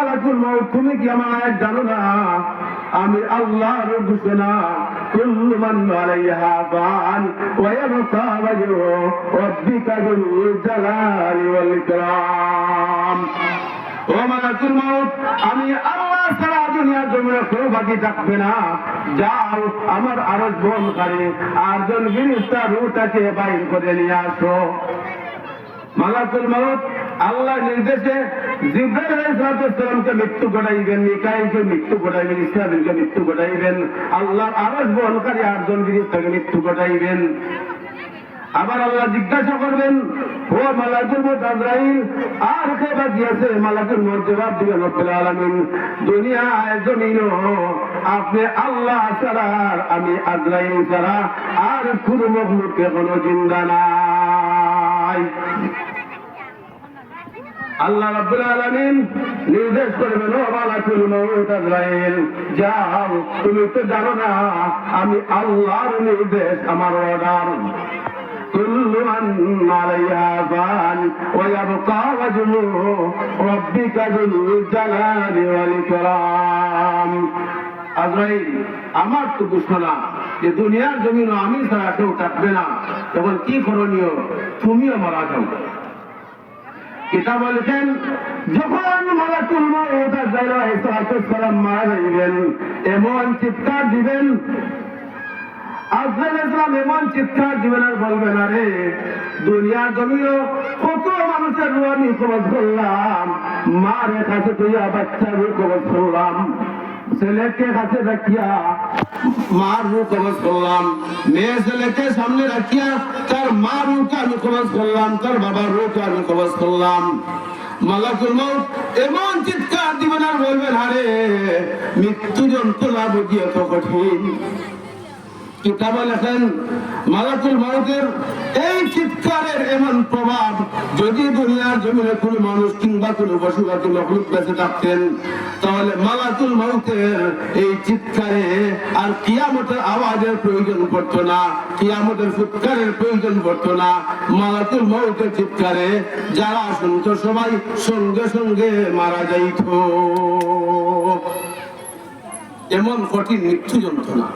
মালাকুল মাউত, তুমি কি আমার আয়াত জানো না? আমি আল্লাহর ঘোষণা, কুল্লু মান আলাইহা ফান ওয়া ইয়াবকা রাব্বিকা যুল জালালি ওয়াল ইকরাম। ও মালাকুল আমি যাও, আমার আরজ বনকারী আটজন ফিরিস্তা রুটাকে বাইর করে নিয়ে আসো। মালাকুল মাউত আল্লাহ নির্দেশে জিব্রাইল আলাইহিস সালামকে মৃত্যু ঘটাইবেন, মিকাইলকে মৃত্যু ঘটাইবেন ইসরাফিলকে মৃত্যু ঘটাইবেন, আল্লাহর আরজ বহনকারী আটজন ফিরিস্তাকে মৃত্যু ঘটাইবেন। আবার আল্লাহ জিজ্ঞাসা করবেন, ও মালাকুল মত আজরাইল, আর কে বাকি আছে? মালাকুল মত জবাব দিবেন, রব্বুল আলামিন দুনিয়া জমিন আপনি আল্লাহ ছাড়া, আমি আজরাইল ছাড়া আর কোন মখলুকে কোনো জিন্দা নাই। আল্লাহ রাব্বুল আলামিন নির্দেশ করবেন ও মালাকুল মউত আজরাইল যাও তুমি তো জানো না আমি আল্লাহর নির্দেশ আমার অর্ডার كل من عليها فان ويبقى وجه ربك ذو الجلال والإكرام আজরাইল আমার তো ঘোষণা যে দুনিয়ার জমিন আমি ছাড়া কেউ থাকবে না তখন কি করণীয় তুমিও মারা যাও কিতাব বলছেন, যখন মালাকুল সালাম মারা যাইবেন, এমন চিৎকার দিবেন? আফজাল ইসলাম এমন চিৎকার দিবেন আর বলবেন, আরে দুনিয়ার জমিও কত মানুষের রুয়ানি কবজ করলাম, মার কাছে তুই বাচ্চার কবজ করলাম। ছেলেকে কাছে রাখিয়া মার রুহ কবজ করলাম। মেয়ে ছেলেকে সামনে রাখিয়া তার মা রুহকে আমি কবজ করলাম, তার বাবার রুহকে আমি কবজ করলাম। মালাকুল মৌত এমন চিৎকার দিবেন আর বলবেন, আরে মৃত্যু যন্ত্রণা বুঝিয়ে তো কঠিন। কিতাবে লেখেন মালাকুল এই চিৎকারের এমন প্রভাব যদি দুনিয়ার জমিনে কোনো মানুষ কিংবা কোনো মখলুক বেঁচে থাকতেন, তাহলে মালাকুল এই চিৎকারে আর কিয়ামতের আওয়াজের প্রয়োজন পড়তো না, কিয়ামতের ফুৎকারের প্রয়োজন পড়তো না। মালাকুল মাউতের চিৎকারে যারা শুনতো সবাই সঙ্গে সঙ্গে মারা যাইত। এমন কঠিন মৃত্যু যন্ত্রণা।